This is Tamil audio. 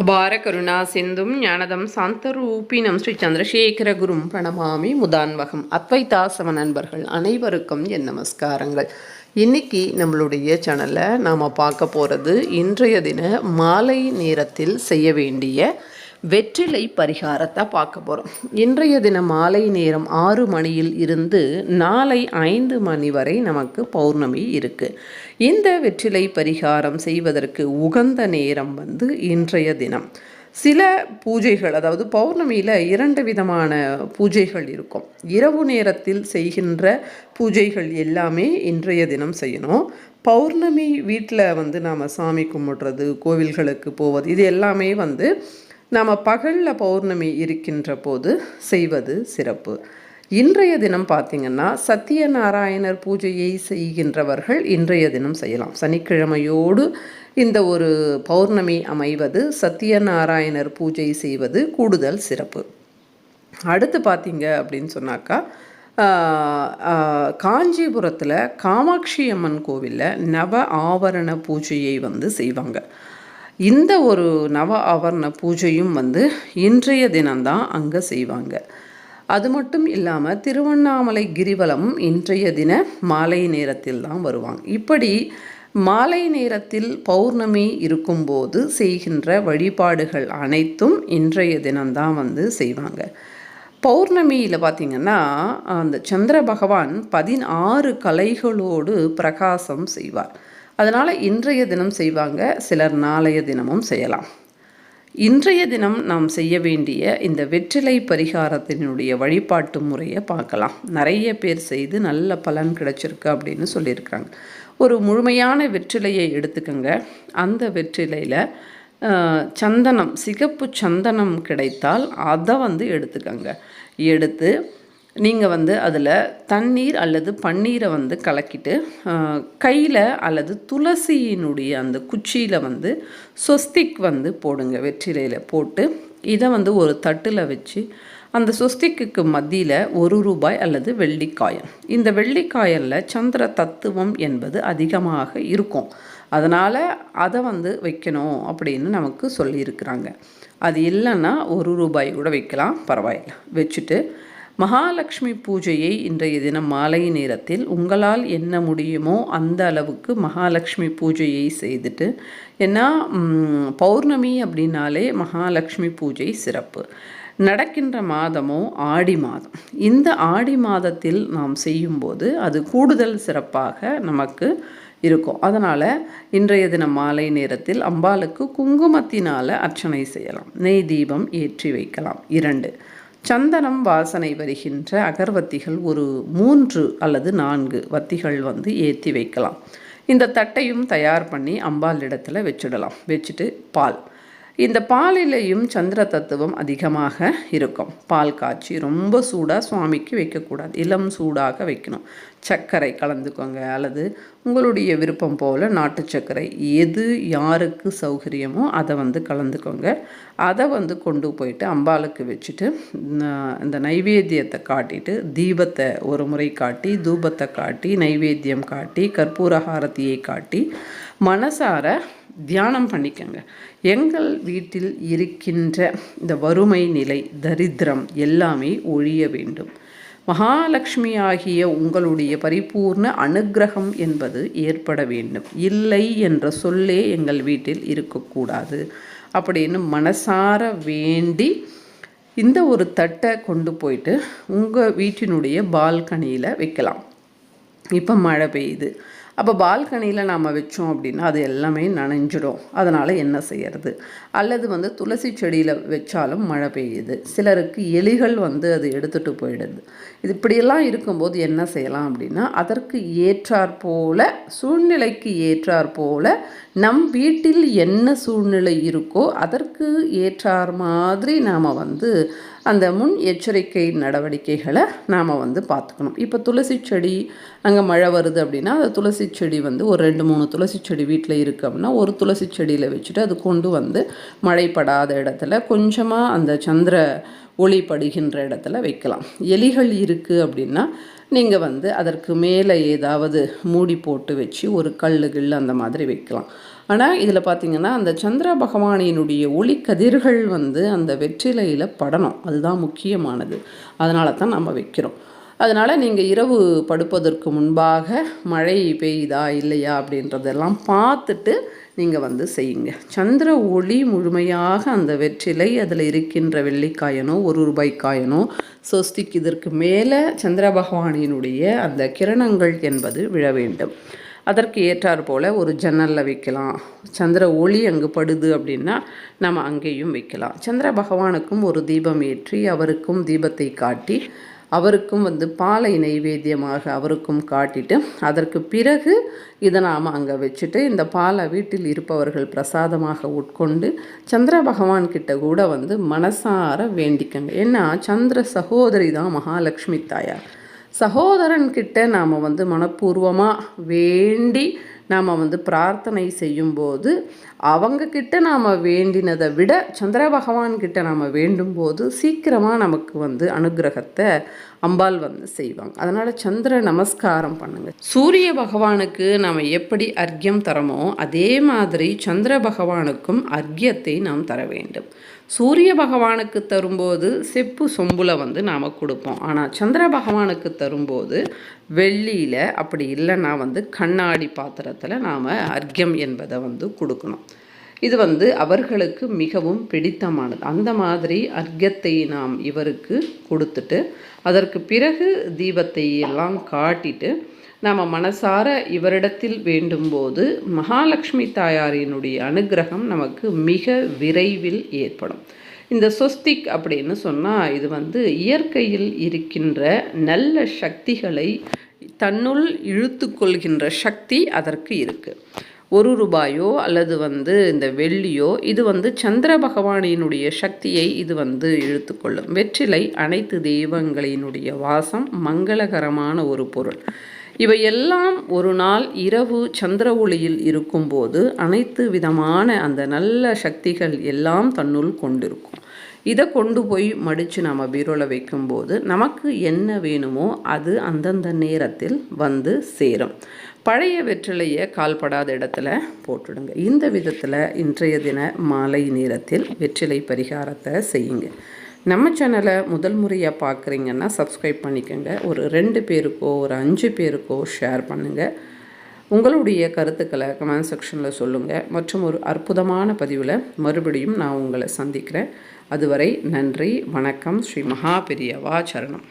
அபார கருணா சிந்தும் ஞானதம் சாந்தரூபினம் ஸ்ரீ சந்திரசேகர குரும் பிரணமாமி முதான்வகம். அத்வைதாசவ நண்பர்கள் அனைவருக்கும் என் நமஸ்காரங்கள். இன்னைக்கு நம்மளுடைய சேனலில் நாம் பார்க்க போகிறது இன்றைய தின மாலை நேரத்தில் செய்ய வேண்டிய வெற்றிலை பரிகாரத்தை பார்க்க போகிறோம் இன்றைய தினம் மாலை நேரம் ஆறு மணியில் இருந்து நாளை ஐந்து மணி வரை நமக்கு பௌர்ணமி இருக்குது இந்த வெற்றிலை பரிகாரம் செய்வதற்கு உகந்த நேரம் வந்து இன்றைய தினம். சில பூஜைகள் அதாவது பௌர்ணமியில் இரண்டு விதமான பூஜைகள் இருக்கும். இரவு நேரத்தில் செய்கின்ற பூஜைகள் எல்லாமே இன்றைய தினம் செய்யணும். பௌர்ணமி வீட்டில் வந்து நாம் சாமி கும்பிடுறது கோவில்களுக்கு போவது இது எல்லாமே வந்து நாம் பகலில் பௌர்ணமி இருக்கின்ற போது செய்வது சிறப்பு. இன்றைய தினம் பார்த்திங்கன்னா சத்தியநாராயணர் பூஜையை செய்கின்றவர்கள் இன்றைய தினம் செய்யலாம். சனிக்கிழமையோடு இந்த ஒரு பௌர்ணமி அமைவது சத்தியநாராயணர் பூஜை செய்வது கூடுதல் சிறப்பு. அடுத்து பார்த்தீங்க அப்படின்னு சொன்னாக்கா காஞ்சிபுரத்தில் காமாட்சி அம்மன் கோவிலில் நவ ஆவரண பூஜையை வந்து செய்வாங்க. இந்த ஒரு நவ ஆவரண பூஜையும் வந்து இன்றைய தினம்தான் அங்கே செய்வாங்க. அது மட்டும் இல்லாமல் திருவண்ணாமலை கிரிவலம் இன்றைய தின மாலை நேரத்தில் தான் வருவாங்க. இப்படி மாலை நேரத்தில் பௌர்ணமி இருக்கும்போது செய்கின்ற வழிபாடுகள் அனைத்தும் இன்றைய தினம்தான் வந்து செய்வாங்க. பௌர்ணமியில் பார்த்திங்கன்னா அந்த சந்திர பகவான் பதினாறு கலைகளோடு பிரகாசம் செய்வார். அதனால் இன்றைய தினம் செய்வாங்க சிலர் நாளைய தினமும் செய்யலாம். இன்றைய தினம் நாம் செய்ய வேண்டிய இந்த வெற்றிலை பரிகாரத்தினுடைய வழிபாட்டு முறையை பார்க்கலாம். நிறைய பேர் செய்து நல்ல பலன் கிடைச்சிருக்கு அப்படின்னு சொல்லியிருக்கிறாங்க. ஒரு முழுமையான வெற்றிலையை எடுத்துக்கோங்க. அந்த வெற்றிலையில் சந்தனம் சிகப்பு சந்தனம் கிடைத்தால் அதை வந்து எடுத்துக்கோங்க. எடுத்து நீங்கள் வந்து அதில் தண்ணீர் அல்லது பன்னீரை வந்து கலக்கிட்டு கையில் அல்லது துளசியினுடைய அந்த குச்சியில் வந்து சொஸ்திக் வந்து போடுங்க வெற்றிலையில் போட்டு. இதை வந்து ஒரு தட்டில் வச்சு அந்த சொஸ்திக்கு மத்தியில் ஒரு ரூபாய் அல்லது வெள்ளிக்காயம் இந்த வெள்ளிக்காயலில் சந்திர தத்துவம் என்பது அதிகமாக இருக்கும். அதனால் அதை வந்து வைக்கணும் அப்படின்னு நமக்கு சொல்லியிருக்கிறாங்க. அது இல்லைன்னா ஒரு ரூபாய் கூட வைக்கலாம் பரவாயில்ல. வச்சுட்டு மகாலட்சுமி பூஜையை இன்றைய தினம் மாலை நேரத்தில் உங்களால் என்ன முடியுமோ அந்த அளவுக்கு மகாலட்சுமி பூஜையை செய்துட்டு ஏன்னா பௌர்ணமி அப்படின்னாலே மகாலட்சுமி பூஜை சிறப்பு. நடக்கின்ற மாதமோ ஆடி மாதம். இந்த ஆடி மாதத்தில் நாம் செய்யும்போது அது கூடுதல் சிறப்பாக நமக்கு இருக்கும். அதனால் இன்றைய தினம் மாலை நேரத்தில் அம்பாளுக்கு குங்குமத்தினால் அர்ச்சனை செய்யலாம். நெய் தீபம் ஏற்றி வைக்கலாம். இரண்டு சந்தனம் வாசனை வருகின்ற அகர்வத்திகள் ஒரு மூன்று அல்லது நான்கு வத்திகள் வந்து ஏற்றி வைக்கலாம். இந்த தட்டையும் தயார் பண்ணி அம்பாள் இடத்துல வச்சுடலாம். வச்சுட்டு பால். இந்த பாலிலையும் சந்திர தத்துவம் அதிகமாக இருக்கும். பால் காய்ச்சி ரொம்ப சூடாக சுவாமிக்கு வைக்கக்கூடாது. இளம் சூடாக வைக்கணும். சர்க்கரை கலந்துக்கோங்க. அல்லது உங்களுடைய விருப்பம் போல் நாட்டு சர்க்கரை எது யாருக்கு சௌகரியமோ அதை வந்து கலந்துக்கோங்க. அதை வந்து கொண்டு போயிட்டு அம்பாளுக்கு வச்சுட்டு இந்த நைவேத்தியத்தை காட்டிட்டு தீபத்தை ஒரு முறை காட்டி தூபத்தை காட்டி நைவேத்தியம் காட்டி கற்பூரஹாரத்தியை காட்டி மனசார தியானம் பண்ணிக்கங்க. எங்கள் வீட்டில் இருக்கின்ற இந்த வறுமை நிலை தரித்திரம் எல்லாமே ஒழிய வேண்டும். மகாலட்சுமி ஆகிய உங்களுடைய பரிபூர்ண அனுகிரகம் என்பது ஏற்பட வேண்டும். இல்லை என்ற சொல்லே எங்கள் வீட்டில் இருக்கக்கூடாது. அப்படின்னு மனசார வேண்டி இந்த ஒரு தட்டை கொண்டு போயிட்டு உங்கள் வீட்டினுடைய பால்கனியில் வைக்கலாம். இப்போ மழை பெய்யுது. அப்போ பால்கனியில் நாம் வச்சோம் அப்படின்னா அது எல்லாமே நனைஞ்சிடும். அதனால் என்ன செய்யறது? அல்லது வந்து துளசி செடியில் வச்சாலும் மழை பெய்யுது. சிலருக்கு எலிகள் வந்து அது எடுத்துகிட்டு போயிடுது. இது இப்படியெல்லாம் இருக்கும்போது என்ன செய்யலாம் அப்படின்னா அதற்கு ஏற்றாற் போல சூழ்நிலைக்கு ஏற்றாற் போல நம் வீட்டில் என்ன சூழ்நிலை இருக்கோ அதற்கு ஏற்றார் மாதிரி நாம் வந்து அந்த முன் எச்சரிக்கை நடவடிக்கைகளை நாம் வந்து பார்த்துக்கணும். இப்போ துளசி செடி அங்கே மழை வருது அப்படின்னா அந்த துளசி செடி வந்து ஒரு ரெண்டு மூணு துளசி செடி வீட்டில் இருக்குது அப்படின்னா ஒரு துளசி செடியில் வச்சுட்டு அது கொண்டு வந்து மழைப்படாத இடத்துல கொஞ்சமாக அந்த சந்திர ஒளி படுகின்ற இடத்துல வைக்கலாம். எலிகள் இருக்குது அப்படின்னா நீங்கள் வந்து அதற்கு மேலே ஏதாவது மூடி போட்டு வச்சு ஒரு கல் கில் அந்த மாதிரி வைக்கலாம். ஆனால் இதில் பார்த்திங்கன்னா அந்த சந்திர பகவானினுடைய ஒளி கதிர்கள் வந்து அந்த வெற்றிலையில் படணும். அதுதான் முக்கியமானது. அதனால தான் நம்ம வைக்கிறோம். அதனால் நீங்கள் இரவு படுப்பதற்கு முன்பாக மழை பெய்யுதா இல்லையா அப்படின்றதெல்லாம் பார்த்துட்டு நீங்கள் வந்து செய்யுங்க. சந்திர ஒளி முழுமையாக அந்த வெற்றிலை அதில் இருக்கின்ற வெள்ளிக்காயனோ ஒரு ரூபாய் காயனோ இதற்கு மேலே சந்திர பகவானினுடைய அந்த கிரணங்கள் என்பது விழ வேண்டும். அதற்கு ஏற்றார் போல் ஒரு ஜன்னலில் வைக்கலாம். சந்திர ஒளி அங்கு படுது அப்படின்னா நம்ம அங்கேயும் வைக்கலாம். சந்திர பகவானுக்கும் ஒரு தீபம் ஏற்றி அவருக்கும் தீபத்தை காட்டி அவருக்கும் வந்து பாலை நைவேத்தியமாக அவருக்கும் காட்டிட்டு அதற்கு பிறகு இதை நாம் அங்கே வச்சுட்டு இந்த பாலை வீட்டில் இருப்பவர்கள் பிரசாதமாக உட்கொண்டு சந்திர பகவான் கிட்ட கூட வந்து மனசார வேண்டிக்கங்க. ஏன்னா சந்திர சகோதரி தான் மகாலட்சுமி தாயார். சகோதரன்கிட்ட நாம் வந்து மனப்பூர்வமாக வேண்டி நாம் வந்து பிரார்த்தனை செய்யும்போது அவங்கக்கிட்ட நாம் வேண்டினதை விட சந்திர பகவான்கிட்ட நாம் வேண்டும்போது சீக்கிரமாக நமக்கு வந்து அனுகிரகத்தை அம்பாள் வந்து செய்வாங்க. அதனால் சந்திர நமஸ்காரம் பண்ணுங்கள் சூரிய பகவானுக்கு நாம் எப்படி அர்க்கியம் தரமோ அதே மாதிரி சந்திர பகவானுக்கும் அர்க்கியத்தை நாம் தர வேண்டும். சூரிய பகவானுக்கு தரும்போது செப்பு சொம்புல வந்து நாம் கொடுப்போம். ஆனால் சந்திர பகவானுக்கு தரும்போது வெள்ளியில் அப்படி இல்லைன்னா வந்து கண்ணாடி பாத்திரத்தில் நாம் அர்க்கியம் என்பதை வந்து கொடுக்கணும். இது வந்து அவர்களுக்கு மிகவும் பிடித்தமானது. அந்த மாதிரி அர்க்கத்தை நாம் இவருக்கு கொடுத்துட்டு அதற்கு பிறகு தீபத்தை எல்லாம் காட்டிட்டு நாம் மனசார இவரிடத்தில் வேண்டும்போது மகாலட்சுமி தாயாரினுடைய அனுகிரகம் நமக்கு மிக விரைவில் ஏற்படும். இந்த சொஸ்திக் அப்படின்னு சொன்னால் இது வந்து இயற்கையில் இருக்கின்ற நல்ல சக்திகளை தன்னுள் இழுத்து கொள்கின்ற சக்தி அதற்கு இருக்குது ஒரு ரூபாயோ அல்லது வந்து இந்த வெள்ளியோ இது வந்து சந்திர பகவானினுடைய சக்தியை இது வந்து இழுத்துக்கொள்ளும். வெற்றிலை அனைத்து தெய்வங்களினுடைய வாசம் மங்களகரமான ஒரு பொருள். இவையெல்லாம் ஒரு நாள் இரவு சந்திர ஒளியில் இருக்கும்போது அனைத்து விதமான அந்த நல்ல சக்திகள் எல்லாம் தன்னுள் கொண்டிருக்கும். இதை கொண்டு போய் மடித்து நம்ம பீரோவில் வைக்கும்போது நமக்கு என்ன வேணுமோ அது அந்தந்த நேரத்தில் வந்து சேரும். பழைய வெற்றிலையை கால்படாத இடத்துல போட்டுடுங்க. இந்த விதத்தில் இன்றைய தின மாலை நேரத்தில் வெற்றிலை பரிகாரத்தை செய்யுங்க. நம்ம சேனலை முதல் முறையாக பார்க்குறீங்கன்னா சப்ஸ்கிரைப் பண்ணிக்கோங்க. ஒரு ரெண்டு பேருக்கோ ஒரு அஞ்சு பேருக்கோ ஷேர் பண்ணுங்கள் உங்களுடைய கருத்துக்களை கமெண்ட் செக்ஷனில் சொல்லுங்கள் மற்றும் ஒரு அற்புதமான பதிவில் மறுபடியும் நான் உங்களை சந்திக்கிறேன். அதுவரை நன்றி வணக்கம். ஸ்ரீ மகா பெரியவா சரணம்.